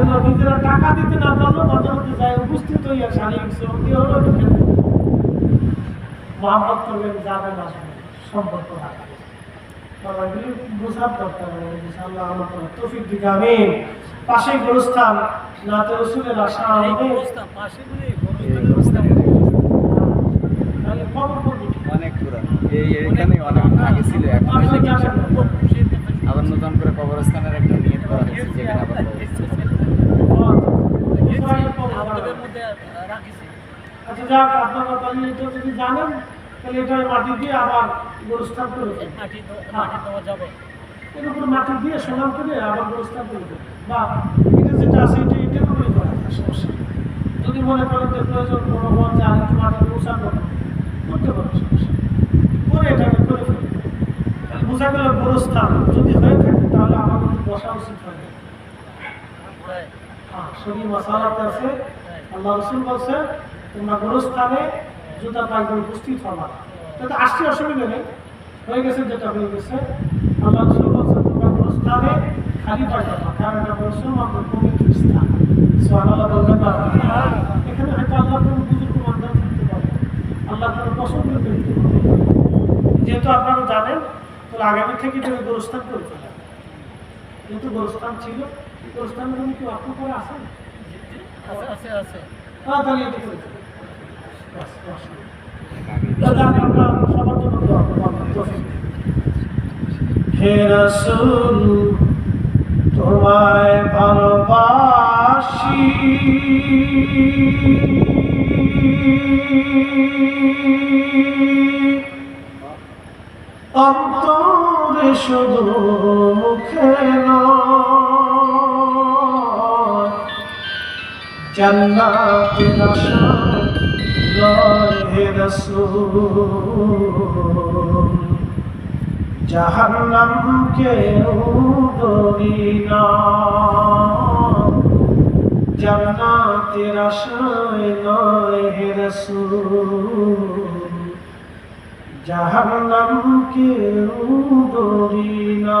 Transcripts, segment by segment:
জন্য নিজেরা টাকা দিতে না পারলেও মাঝে মধ্যে যায় উপস্থিত হইয়া শারীরিক শ্রম হলো ঢুকে করবেন যাবেন আসবেন। সম্পর্ক রাখবেন বাবা বোঝার দরকার ইনশাআল্লাহ আমার তৌফিক দিকে আমি পাশেই গোরস্থান নাতে রসুলের আশা অনেক পুরানো। এই এইখানে অনেক আগে ছিল এখন। আবার নতুন করে কবরস্থানের একটা আচ্ছা আপনারা এটা যদি জানেন তাহলে এটা মাটি দিয়ে আবার মাটি মাটি দেওয়া যাবে এর উপর মাটি দিয়ে করে আবার করে বা এটা যেটা আছে এটা এটা করে সমস্যা যদি মনে করেন যে প্রয়োজন কোনো মন যে আরেকটু মাটি করবেন করতে পারেন সমস্যা করে এটাকে করে তাহলে বোঝা গেল গোরস্থান যদি হয়ে থাকে, তাহলে আমাদের বসা উচিত। হ্যাঁ শরীর মশালাতে আছে আল্লাহ রসুল বলছে তোমরা গোরস্থানে জুতা পাই করে উপস্থিত হবা তাতে আসতে অসুবিধা নেই হয়ে গেছে যেটা হয়ে গেছে আল্লাহ রসুল বলছে তোমরা গোরস্থানে খালি পাই যাবা কারণ এটা মুসলমানদের পবিত্র স্থান না এখানে হয়তো আল্লাহ কোনো বুজুর্গ মান্দার থাকতে পারে আল্লাহ কোনো পছন্দ করতে পারে যেহেতু আপনারা জানেন তাহলে আগামী থেকে তুমি গোরস্থান করে ফেলেন যেহেতু গোরস্থান ছিল গোরস্থানের জন্য কি অর্থ করে আসেন আছে আছে আছে তাড়াতাড়ি এটি করে ফেলুন। বাস, বাস। দাদা, আমরা সবার জন্য দোয়া করব, আপনার তৌফিক দিন। হে রাসূল তোমায় ভালোবাসি অন্তরে শুধু মুখে নয় জান্নাতের আশা লয় রাসূল। জাহান্নামকে ডরি না। জান্নাতের আশায় লয় রাসূল। জাহান্নামকে ডরি না।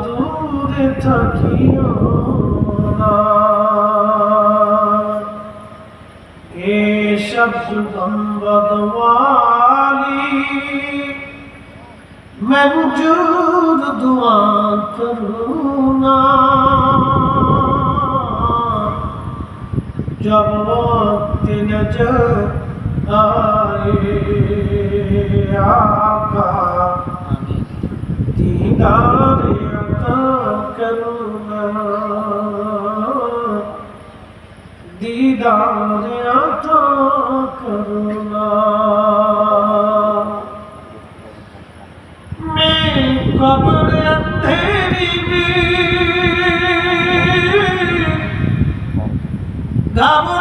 থাকিও এসব সুগম্বদওয়ালি মঞ্জুর দুয়া করুণা। জব তিন আয়ে আকা দিদারে دیدار عطا کرنا میں قبر اندھیری میں گھبر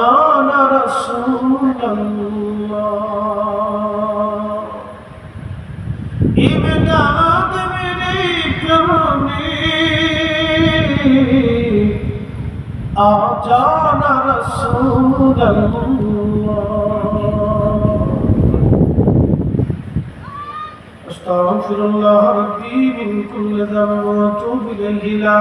كان رسول الله ابداد میری کرمی آجانا رسول الله استغفر الله ربي من كل ذنب واتوب اليه لا